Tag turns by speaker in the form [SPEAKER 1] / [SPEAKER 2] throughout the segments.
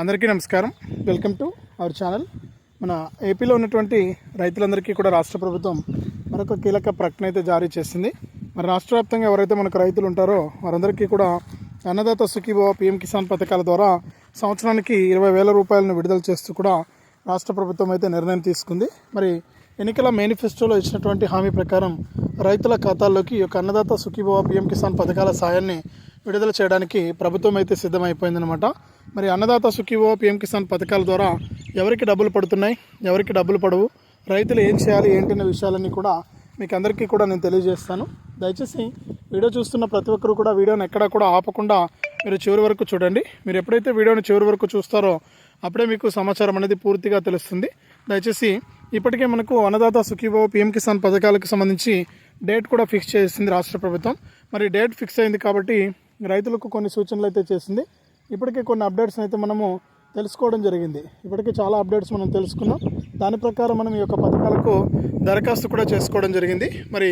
[SPEAKER 1] అందరికీ నమస్కారం. Welcome to our channel మన ఏపీలో ఉన్నటువంటి రైతులందరికీ కూడా రాష్ట్ర ప్రభుత్వం మరొక కీలక ప్రకటన అయితే జారీ చేసింది. మరి రాష్ట్ర వ్యాప్తంగా ఎవరైతే మనకు రైతులు ఉంటారో వారందరికీ కూడా అన్నదాత సుఖీభవ పిఎం కిసాన్ పథకాల ద్వారా సంవత్సరానికి ఇరవై వేల రూపాయలను విడుదల చేస్తూ కూడా రాష్ట్ర ప్రభుత్వం అయితే నిర్ణయం తీసుకుంది. మరి ఎన్నికల మేనిఫెస్టోలో ఇచ్చినటువంటి హామీ ప్రకారం రైతుల ఖాతాల్లోకి ఈ యొక్క అన్నదాత సుఖీభవ పిఎం కిసాన్ పథకాల సాయాన్ని విడుదల చేయడానికి ప్రభుత్వం అయితే సిద్ధమైపోయిందనమాట మరి అన్నదాత సుఖీవో పిఎం కిసాన్ పథకాల ద్వారా ఎవరికి డబ్బులు పడుతున్నాయి? ఎవరికి డబ్బులు పడవు? రైతులు ఏం చేయాలి? ఏంటనే విషయాలన్నీ కూడా మీకు అందరికీ కూడా నేను తెలియజేస్తాను. దయచేసి వీడియో చూస్తున్న ప్రతి ఒక్కరు కూడా వీడియోని ఎక్కడా కూడా ఆపకుండా మీరు చివరి వరకు చూడండి. మీరు ఎప్పుడైతే వీడియోని చివరి వరకు చూస్తారో అప్పుడే మీకు సమాచారం అనేది పూర్తిగా తెలుస్తుంది. దయచేసి ఇప్పటికే మనకు అన్నదాత సుఖీభావ పిఎం కిసాన్ పథకాలకు సంబంధించి డేట్ కూడా ఫిక్స్ చేసింది రాష్ట్ర ప్రభుత్వం. మరి డేట్ ఫిక్స్ అయింది కాబట్టి రైతులకు కొన్ని సూచనలు అయితే చేసింది. ఇప్పటికే కొన్ని అప్డేట్స్ అయితే మనము తెలుసుకోవడం జరిగింది. ఇప్పటికే చాలా అప్డేట్స్ మనం తెలుసుకున్నాం. దాని ప్రకారం మనం ఈ యొక్క పథకాలకు దరఖాస్తు కూడా చేసుకోవడం జరిగింది. మరి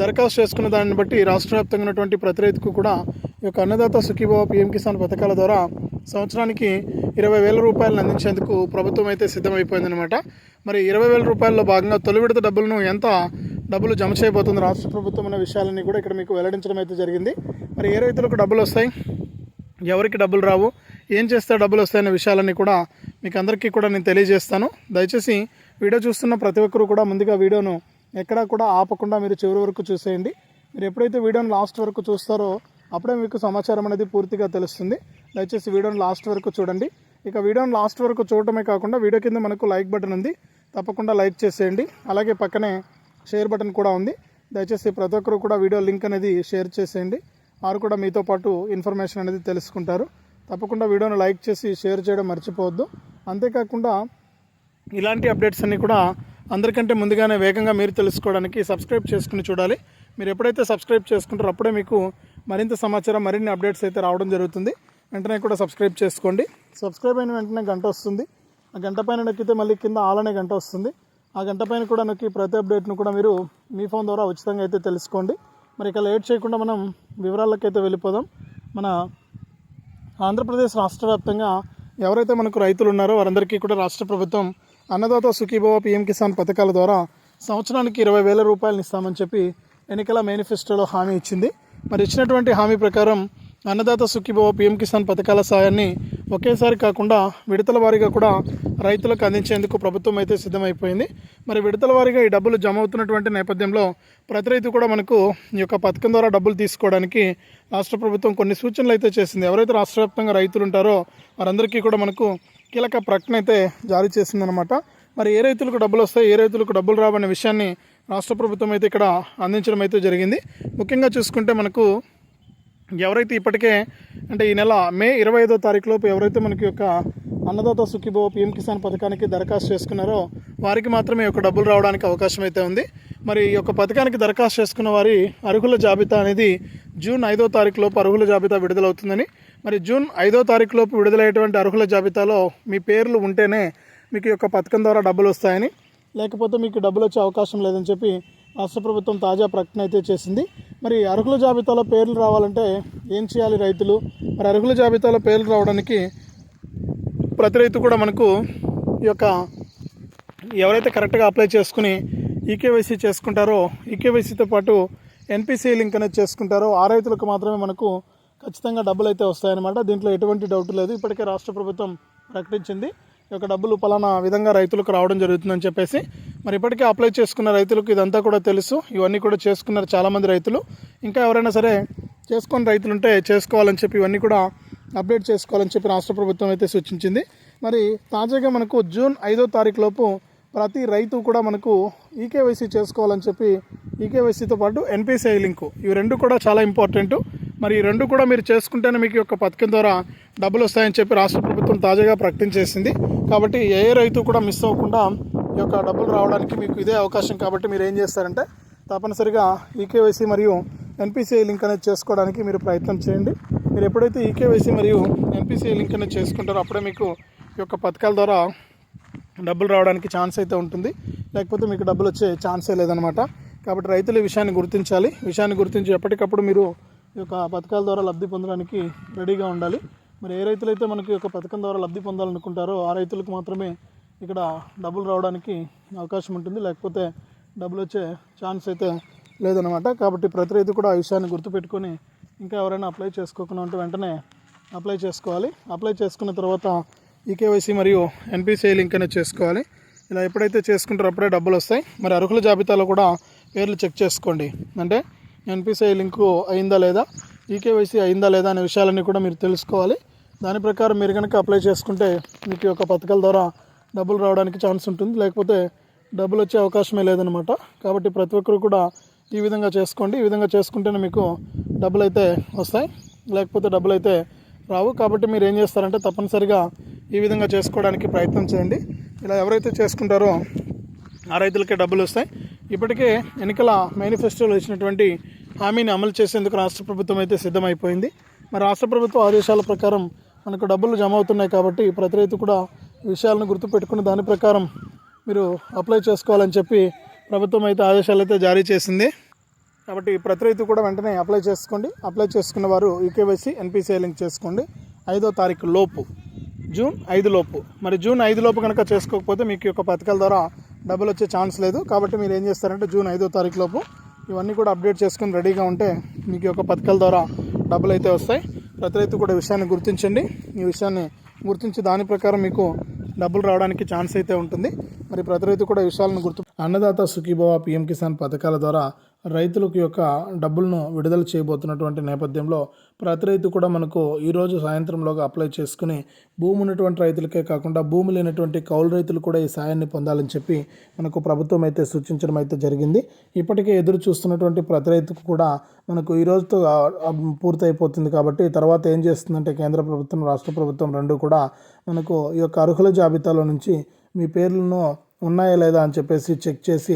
[SPEAKER 1] దరఖాస్తు చేసుకున్న దాన్ని బట్టి రాష్ట్ర వ్యాప్తంగా ఉన్నటువంటి ప్రతి రైతుకు కూడా ఈ యొక్క అన్నదాత సుఖీభావ పిఎం కిసాన్ పథకాల ద్వారా సంవత్సరానికి ఇరవై వేల రూపాయలను అందించేందుకు ప్రభుత్వం అయితే సిద్ధమైపోయిందనమాట మరి ఇరవై వేల రూపాయల్లో భాగంగా తొలి విడత డబ్బులను ఎంత డబ్బులు జమ చేయబోతుంది రాష్ట్ర ప్రభుత్వం అనే విషయాలన్నీ కూడా ఇక్కడ మీకు వెల్లడించడం అయితే జరిగింది. మరి ఏ రైతులకు డబ్బులు వస్తాయి? ఎవరికి డబ్బులు రావు? ఏం చేస్తే డబ్బులు వస్తాయనే విషయాలన్నీ కూడా మీకు అందరికీ కూడా నేను తెలియజేస్తాను. దయచేసి వీడియో చూస్తున్న ప్రతి ఒక్కరు కూడా ముందుగా వీడియోను ఎక్కడా కూడా ఆపకుండా మీరు చివరి వరకు చూసేయండి. మీరు ఎప్పుడైతే వీడియోను లాస్ట్ వరకు చూస్తారో అప్పుడే మీకు సమాచారం అనేది పూర్తిగా తెలుస్తుంది. దయచేసి వీడియోను లాస్ట్ వరకు చూడండి. ఇక వీడియోను లాస్ట్ వరకు చూడటమే కాకుండా వీడియో కింద మనకు లైక్ బటన్ ఉంది. తప్పకుండా లైక్ చేసేయండి. అలాగే పక్కనే షేర్ బటన్ కూడా ఉంది. దయచేసి ప్రతి ఒక్కరు కూడా వీడియో లింక్ అనేది షేర్ చేసేయండి. వారు కూడా మీతో పాటు ఇన్ఫర్మేషన్ అనేది తెలుసుకుంటారు. తప్పకుండా వీడియోను లైక్ చేసి షేర్ చేయడం మర్చిపోవద్దు. అంతేకాకుండా ఇలాంటి అప్డేట్స్ అన్నీ కూడా అందరికంటే ముందుగానే వేగంగా మీరు తెలుసుకోవడానికి సబ్స్క్రైబ్ చేసుకుని చూడాలి. మీరు ఎప్పుడైతే సబ్స్క్రైబ్ చేసుకుంటారో అప్పుడే మీకు మరింత సమాచారం మరిన్ని అప్డేట్స్ అయితే రావడం జరుగుతుంది. వెంటనే కూడా సబ్స్క్రైబ్ చేసుకోండి. సబ్స్క్రైబ్ అయిన వెంటనే గంట వస్తుంది. ఆ గంట పైన నొక్కితే మళ్ళీ కింద ఆలనే గంట వస్తుంది. ఆ గంట పైన కూడా నొక్కి ప్రతి అప్డేట్ను కూడా మీరు మీ ఫోన్ ద్వారా ఉచితంగా అయితే తెలుసుకోండి. మరి ఇక లేట్ చేయకుండా మనం వివరాలకైతే వెళ్ళిపోదాం. మన ఆంధ్రప్రదేశ్ రాష్ట్ర వ్యాప్తంగా ఎవరైతే మనకు రైతులు ఉన్నారో వారందరికీ కూడా రాష్ట్ర ప్రభుత్వం అన్నదాత సుఖీభవ పిఎం కిసాన్ పథకాల ద్వారా సంవత్సరానికి ఇరవై వేల రూపాయలు ఇస్తామని చెప్పి ఎన్నికల మేనిఫెస్టోలో హామీ ఇచ్చింది. మరి ఇచ్చినటువంటి హామీ ప్రకారం అన్నదాత సుఖీభవ పీఎం కిసాన్ పథకాల సాయాన్ని ఒకేసారి కాకుండా విడతల వారీగా కూడా రైతులకు అందించేందుకు ప్రభుత్వం అయితే సిద్ధమైపోయింది. మరి విడతల వారీగా ఈ డబ్బులు జమ అవుతున్నటువంటి నేపథ్యంలో ప్రతి రైతు కూడా మనకు ఈ యొక్క పథకం ద్వారా డబ్బులు తీసుకోవడానికి రాష్ట్ర ప్రభుత్వం కొన్ని సూచనలు అయితే చేసింది. ఎవరైతే రాష్ట్ర వ్యాప్తంగా రైతులు ఉంటారో వారందరికీ కూడా మనకు కీలక ప్రకటన అయితే జారీ చేసిందనమాట మరి ఏ రైతులకు డబ్బులు వస్తాయి ఏ రైతులకు డబ్బులు రావనే విషయాన్ని రాష్ట్ర ప్రభుత్వం అయితే ఇక్కడ అందించడం అయితే జరిగింది. ముఖ్యంగా చూసుకుంటే మనకు ఎవరైతే ఇప్పటికే అంటే ఈ నెల మే ఇరవై ఐదో తారీఖులోపు ఎవరైతే మనకి యొక్క అన్నదాత సుఖీభవ పిఎం కిసాన్ పథకానికి దరఖాస్తు చేసుకున్నారో వారికి మాత్రమే యొక్క డబ్బులు రావడానికి అవకాశం అయితే ఉంది. మరి ఈ యొక్క పథకానికి దరఖాస్తు చేసుకున్న వారి అర్హుల జాబితా అనేది జూన్ ఐదో తారీఖులోపు అర్హుల జాబితా విడుదలవుతుందని మరి జూన్ ఐదో తారీఖులోపు విడుదలయ్యేటువంటి అర్హుల జాబితాలో మీ పేర్లు ఉంటేనే మీకు యొక్క పథకం ద్వారా డబ్బులు వస్తాయని లేకపోతే మీకు డబ్బులు వచ్చే అవకాశం లేదని చెప్పి రాష్ట్ర ప్రభుత్వం తాజా ప్రకటన అయితే చేసింది. మరి అర్హుల జాబితాలో పేర్లు రావాలంటే ఏం చేయాలి రైతులు? మరి అర్హుల జాబితాలో పేర్లు రావడానికి ప్రతి రైతు కూడా మనకు ఈ యొక్క ఎవరైతే కరెక్ట్గా అప్లై చేసుకుని ఈకేవైసీ చేసుకుంటారో ఈకేవైసీతో పాటు ఎన్పిసి లింక్ అనేది చేసుకుంటారో ఆ రైతులకు మాత్రమే మనకు ఖచ్చితంగా డబ్బులు అయితే వస్తాయన్నమాట. దీంట్లో ఎటువంటి డౌట్ లేదు. ఇప్పటికే రాష్ట్ర ప్రభుత్వం ప్రకటించింది. యొక్క డబ్బులు పలానా విధంగా రైతులకు రావడం జరుగుతుందని చెప్పేసి మరి ఇప్పటికే అప్లై చేసుకున్న రైతులకు ఇదంతా కూడా తెలుసు. ఇవన్నీ కూడా చేసుకున్నారు చాలామంది రైతులు. ఇంకా ఎవరైనా సరే చేసుకొని రైతులు ఉంటే చేసుకోవాలని చెప్పి ఇవన్నీ కూడా అప్డేట్ చేసుకోవాలని చెప్పి రాష్ట్ర ప్రభుత్వం అయితే సూచించింది. మరి తాజాగా మనకు జూన్ ఐదో తారీఖు లోపు ప్రతి రైతు కూడా మనకు ఈకేవైసీ చేసుకోవాలని చెప్పి ఈకేవైసీతో పాటు ఎన్పిసిఐ లింకు. ఇవి రెండు కూడా చాలా ఇంపార్టెంట్. మరి ఈ రెండు కూడా మీరు చేసుకుంటేనే మీకు యొక్క పథకం ద్వారా డబ్బులు వస్తాయని చెప్పి రాష్ట్ర ప్రభుత్వం తాజాగా ప్రకటించేసింది కాబట్టి ఏ రైతు కూడా మిస్ అవ్వకుండా ఈ యొక్క డబ్బులు రావడానికి మీకు ఇదే అవకాశం కాబట్టి మీరు ఏం చేస్తారంటే తప్పనిసరిగా ఈకేవైసీ మరియు ఎన్పిసిఐ లింక్ అనేది చేసుకోవడానికి మీరు ప్రయత్నం చేయండి. మీరు ఎప్పుడైతే ఈకేవైసీ మరియు ఎన్పిసిఐ లింక్ అనేది చేసుకుంటారో అప్పుడే మీకు ఈ యొక్క పథకాల ద్వారా డబ్బులు రావడానికి ఛాన్స్ అయితే ఉంటుంది. లేకపోతే మీకు డబ్బులు వచ్చే ఛాన్సే లేదనమాట కాబట్టి రైతులు ఈ విషయాన్ని గుర్తించాలి. విషయాన్ని గుర్తించి ఎప్పటికప్పుడు మీరు ఈ యొక్క పథకాల ద్వారా లబ్ధి పొందడానికి రెడీగా ఉండాలి. మరి ఏ రైతులైతే మనకి ఒక పథకం ద్వారా లబ్ధి పొందాలనుకుంటారో ఆ రైతులకు మాత్రమే ఇక్కడ డబ్బులు రావడానికి అవకాశం ఉంటుంది. లేకపోతే డబ్బులు వచ్చే ఛాన్స్ అయితే లేదనమాట కాబట్టి ప్రతి రైతు కూడా ఆ విషయాన్ని గుర్తుపెట్టుకొని ఇంకా ఎవరైనా అప్లై చేసుకోకుండా ఉంటే వెంటనే అప్లై చేసుకోవాలి. అప్లై చేసుకున్న తర్వాత ఈకేవైసీ మరియు ఎన్పిసిఐ లింక్ అనేది చేసుకోవాలి. ఇలా ఎప్పుడైతే చేసుకుంటారో అప్పుడే డబ్బులు వస్తాయి. మరి అర్హుల జాబితాలో కూడా పేర్లు చెక్ చేసుకోండి. అంటే ఎన్పిసిఐ లింకు అయిందా లేదా ఈకేవైసీ అయిందా లేదా అనే విషయాలన్నీ కూడా మీరు తెలుసుకోవాలి. దాని ప్రకారం మీరు కనుక అప్లై చేసుకుంటే మీకు ఈ యొక్క పథకాల ద్వారా డబ్బులు రావడానికి ఛాన్స్ ఉంటుంది. లేకపోతే డబ్బులు వచ్చే అవకాశమే లేదనమాట కాబట్టి ప్రతి ఒక్కరు కూడా ఈ విధంగా చేసుకోండి. ఈ విధంగా చేసుకుంటేనే మీకు డబ్బులు అయితే వస్తాయి. లేకపోతే డబ్బులు అయితే రావు. కాబట్టి మీరు ఏం చేస్తారంటే తప్పనిసరిగా ఈ విధంగా చేసుకోవడానికి ప్రయత్నం చేయండి. ఇలా ఎవరైతే చేసుకుంటారో ఆ రైతులకే డబ్బులు వస్తాయి. ఇప్పటికే ఎన్నికల మేనిఫెస్టోలో ఇచ్చినటువంటి హామీని అమలు చేసేందుకు రాష్ట్ర ప్రభుత్వం అయితే సిద్ధమైపోయింది. మరి రాష్ట్ర ప్రభుత్వ ఆదేశాల ప్రకారం మనకు డబ్బులు జమ అవుతున్నాయి కాబట్టి ప్రతి రైతు కూడా విషయాలను గుర్తుపెట్టుకుని దాని ప్రకారం మీరు అప్లై చేసుకోవాలని చెప్పి ప్రభుత్వం అయితే ఆదేశాలు అయితే జారీ చేసింది. కాబట్టి ప్రతి రైతు కూడా వెంటనే అప్లై చేసుకోండి. అప్లై చేసుకున్న వారు ఈకేవైసీ ఎన్పిసిఐ లింక్ చేసుకోండి. ఐదో తారీఖు లోపు జూన్ ఐదు లోపు. మరి జూన్ ఐదు లోపు కనుక చేసుకోకపోతే మీకు యొక్క పథకాల ద్వారా డబ్బులు వచ్చే ఛాన్స్ లేదు. కాబట్టి మీరు ఏం చేస్తారంటే జూన్ ఐదో తారీఖు లోపు ఇవన్నీ కూడా అప్డేట్ చేసుకుని రెడీగా ఉంటే మీకు యొక్క పథకాల ద్వారా డబ్బులు అయితే వస్తాయి. ప్రతి రైతు కూడా విషయాన్ని గుర్తించండి. ఈ విషయాన్ని గుర్తించి దాని ప్రకారం మీకు డబ్బులు రావడానికి ఛాన్స్ అయితే ఉంటుంది. మరి ప్రతి రైతు కూడా విషయాలను గుర్తు అన్నదాత సుఖీభవ పిఎం కిసాన్ పథకాల ద్వారా రైతులకు యొక్క డబ్బులను విడుదల చేయబోతున్నటువంటి నేపథ్యంలో ప్రతి రైతు కూడా మనకు ఈరోజు సాయంత్రంలోగా అప్లై చేసుకుని భూమి ఉన్నటువంటి రైతులకే కాకుండా భూమి లేనటువంటి కౌలు రైతులు కూడా ఈ సాయాన్ని పొందాలని చెప్పి మనకు ప్రభుత్వం అయితే సూచించడం అయితే జరిగింది. ఇప్పటికే ఎదురు చూస్తున్నటువంటి ప్రతి రైతుకు కూడా మనకు ఈ రోజుతో పూర్తయిపోతుంది కాబట్టి తర్వాత ఏం చేస్తుందంటే కేంద్ర ప్రభుత్వం రాష్ట్ర ప్రభుత్వం రెండు కూడా మనకు ఈ యొక్క అర్హుల జాబితాలో నుంచి మీ పేర్లను ఉన్నాయా లేదా అని చెప్పేసి చెక్ చేసి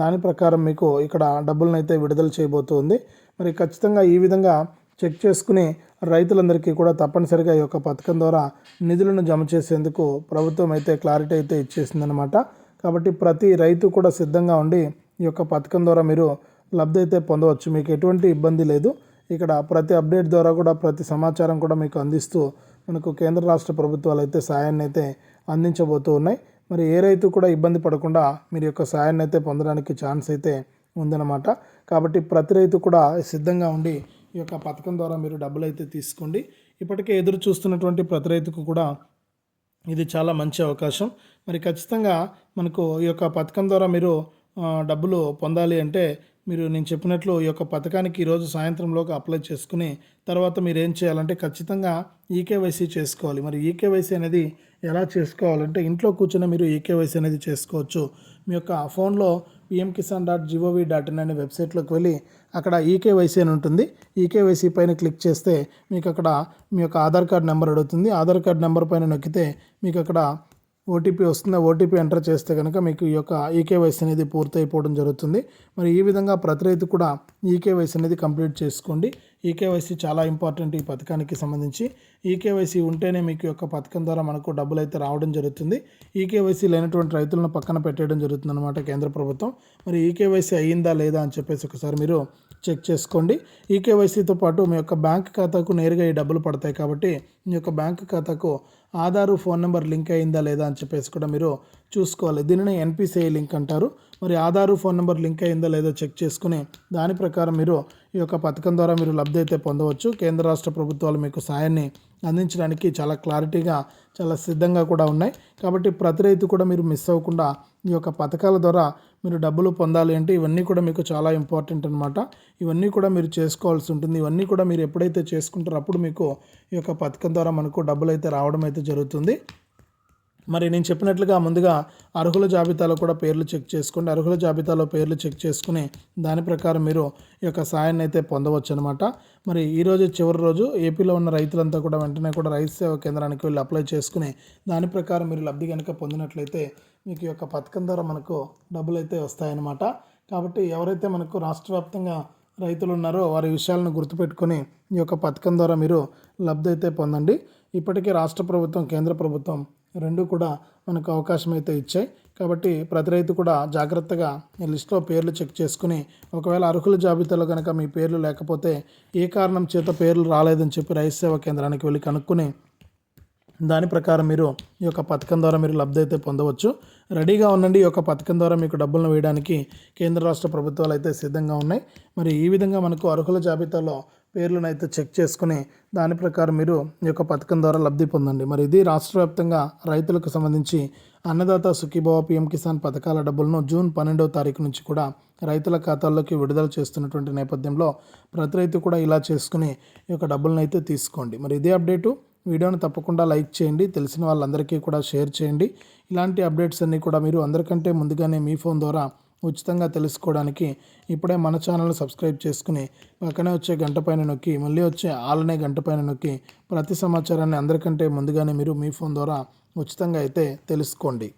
[SPEAKER 1] దాని ప్రకారం మీకు ఇక్కడ డబ్బులను అయితే విడుదల చేయబోతుంది. మరి ఖచ్చితంగా ఈ విధంగా చెక్ చేసుకుని రైతులందరికీ కూడా తప్పనిసరిగా ఈ యొక్క పథకం ద్వారా నిధులను జమ చేసేందుకు ప్రభుత్వం అయితే క్లారిటీ అయితే ఇచ్చేసిందనమాట కాబట్టి ప్రతి రైతు కూడా సిద్ధంగా ఉండి ఈ యొక్క పథకం ద్వారా మీరు లబ్ధి అయితే పొందవచ్చు. మీకు ఎటువంటి ఇబ్బంది లేదు. ఇక్కడ ప్రతి అప్డేట్ ద్వారా కూడా ప్రతి సమాచారం కూడా మీకు అందిస్తూ మనకు కేంద్ర రాష్ట్ర ప్రభుత్వాలు అయితే సాయాన్ని అయితే అందించబోతూ ఉన్నాయి. మరి ఏ రైతు కూడా ఇబ్బంది పడకుండా మీరు యొక్క సాయాన్ని అయితే పొందడానికి ఛాన్స్ అయితే ఉందన్నమాట. కాబట్టి ప్రతి రైతు కూడా సిద్ధంగా ఉండి ఈ యొక్క పథకం ద్వారా మీరు డబ్బులు అయితే తీసుకోండి. ఇప్పటికే ఎదురు చూస్తున్నటువంటి ప్రతి రైతుకు కూడా ఇది చాలా మంచి అవకాశం. మరి ఖచ్చితంగా మనకు ఈ యొక్క పథకం ద్వారా మీరు డబ్బులు పొందాలి అంటే మీరు నేను చెప్పినట్లు ఈ యొక్క పథకానికి ఈరోజు సాయంత్రంలోకి అప్లై చేసుకుని తర్వాత మీరు ఏం చేయాలంటే ఖచ్చితంగా ఈకేవైసీ చేసుకోవాలి. మరి ఈకేవైసీ అనేది ఎలా చేసుకోవాలంటే ఇంట్లో కూర్చొని మీరు ఈకేవైసీ అనేది చేసుకోవచ్చు. మీ యొక్క ఫోన్లో PM Kisan dot G O V dot in అనే వెబ్సైట్లోకి వెళ్ళి అక్కడ ఈకేవైసీ అని ఉంటుంది. ఈకేవైసీ పైన క్లిక్ చేస్తే మీకు అక్కడ మీ యొక్క ఆధార్ కార్డ్ నెంబర్ అడుగుతుంది. ఆధార్ కార్డ్ నెంబర్ పైన నొక్కితే మీకు అక్కడ ఓటీపీ వస్తుంది ఓటీపీ ఎంటర్ చేస్తే కనుక మీకు ఈ యొక్క ఈకేవైసీ అనేది పూర్తయిపోవడం జరుగుతుంది. మరి ఈ విధంగా ప్రతి రైతు కూడా ఈకేవైసీ అనేది కంప్లీట్ చేసుకోండి. ఈకేవైసీ చాలా ఇంపార్టెంట్ ఈ పథకానికి సంబంధించి. ఈకేవైసీ ఉంటేనే మీకు యొక్క పథకం ద్వారా మనకు డబ్బులు అయితే రావడం జరుగుతుంది. ఈకేవైసీ లేనటువంటి రైతులను పక్కన పెట్టేయడం జరుగుతుంది అనమాట కేంద్ర ప్రభుత్వం. మరి ఈకేవైసీ అయ్యిందా లేదా అని చెప్పేసి ఒకసారి మీరు చెక్ చేసుకోండి. ఈ కేవైసీతో పాటు మీ యొక్క బ్యాంక్ ఖాతాకు నేరుగా ఈ డబ్బులు పడతాయి కాబట్టి మీ యొక్క బ్యాంక్ ఖాతాకు ఆధారు ఫోన్ నెంబర్ లింక్ అయిందా లేదా అని చెప్పేసి కూడా మీరు చూసుకోవాలి. దీనిని ఎన్పిసిఐ లింక్ అంటారు. మరి ఆధారు ఫోన్ నెంబర్ లింక్ అయిందా లేదో చెక్ చేసుకుని దాని ప్రకారం మీరు ఈ యొక్క పథకం ద్వారా మీరు లబ్ధి అయితే పొందవచ్చు. కేంద్ర రాష్ట్ర ప్రభుత్వాలు మీకు సాయాన్ని అందించడానికి చాలా క్లారిటీగా చాలా సిద్ధంగా కూడా ఉన్నాయి. కాబట్టి ప్రతి రైతు కూడా మీరు మిస్ అవ్వకుండా ఈ యొక్క పథకాల ద్వారా మీరు డబ్బులు పొందాలి అంటే ఇవన్నీ కూడా మీకు చాలా ఇంపార్టెంట్ అనమాట ఇవన్నీ కూడా మీరు చేసుకోవాల్సి ఉంటుంది. ఇవన్నీ కూడా మీరు ఎప్పుడైతే చేసుకుంటారో అప్పుడు మీకు ఈ యొక్క పథకం ద్వారా మనకు డబ్బులు అయితే రావడం అయితే జరుగుతుంది. మరి నేను చెప్పినట్లుగా ముందుగా అర్హుల జాబితాలో కూడా పేర్లు చెక్ చేసుకోండి. అర్హుల జాబితాలో పేర్లు చెక్ చేసుకుని దాని ప్రకారం మీరు ఈ యొక్క సాయాన్ని అయితే పొందవచ్చు అనమాట మరి ఈరోజు చివరి రోజు ఏపీలో ఉన్న రైతులంతా కూడా వెంటనే కూడా రైతు సేవా కేంద్రానికి వెళ్ళి అప్లై చేసుకుని దాని ప్రకారం మీరు లబ్ధి కనుక పొందినట్లయితే మీకు ఈ యొక్క పథకం ద్వారా మనకు డబ్బులు అయితే వస్తాయన్నమాట కాబట్టి ఎవరైతే మనకు రాష్ట్ర వ్యాప్తంగా రైతులు ఉన్నారో వారి విషయాలను గుర్తుపెట్టుకొని ఈ యొక్క పథకం ద్వారా మీరు లబ్ధి అయితే పొందండి. ఇప్పటికే రాష్ట్ర ప్రభుత్వం కేంద్ర ప్రభుత్వం రెండు కూడా మనకు అవకాశం అయితే ఇచ్చాయి. కాబట్టి ప్రతి రైతు కూడా జాగ్రత్తగా ఈ లిస్ట్లో పేర్లు చెక్ చేసుకుని ఒకవేళ అర్హుల జాబితాలో కనుక మీ పేర్లు లేకపోతే ఏ కారణం చేత పేర్లు రాలేదని చెప్పి రైతు సేవా కేంద్రానికి వెళ్ళి కనుక్కొని దాని ప్రకారం మీరు ఈ యొక్క పథకం ద్వారా మీరు లబ్ధి అయితే పొందవచ్చు. రెడీగా ఉండండి. ఈ యొక్క పథకం ద్వారా మీకు డబ్బులను వేయడానికి కేంద్ర రాష్ట్ర ప్రభుత్వాలు అయితే సిద్ధంగా ఉన్నాయి. మరి ఈ విధంగా మనకు అర్హుల జాబితాలో పేర్లను అయితే చెక్ చేసుకుని దాని ప్రకారం మీరు ఈ యొక్క పథకం ద్వారా లబ్ధి పొందండి. మరి ఇది రాష్ట్ర వ్యాప్తంగా రైతులకు సంబంధించి అన్నదాత సుఖీభావ పిఎం కిసాన్ పథకాల డబ్బులను జూన్ పన్నెండవ తారీఖు నుంచి కూడా రైతుల ఖాతాల్లోకి విడుదల చేస్తున్నటువంటి నేపథ్యంలో ప్రతి రైతు కూడా ఇలా చేసుకుని ఈ యొక్క డబ్బులను అయితే తీసుకోండి. మరి ఇదే అప్డేటు. వీడియోని తప్పకుండా లైక్ చేయండి తెలిసిన వాళ్ళందరికీ కూడా షేర్ చేయండి. ఇలాంటి అప్డేట్స్ అన్నీ కూడా మీరు అందరికంటే ముందుగానే మీ ఫోన్ ద్వారా ఉచితంగా తెలుసుకోవడానికి ఇప్పుడే మన ఛానల్ సబ్స్క్రైబ్ చేసుకుని పక్కనే వచ్చే గంట పైన నొక్కి మళ్ళీ వచ్చే ఆలనే గంట పైన నొక్కి ప్రతి సమాచారాన్ని అందరికంటే ముందుగానే మీరు మీ ఫోన్ ద్వారా ఉచితంగా అయితే తెలుసుకోండి.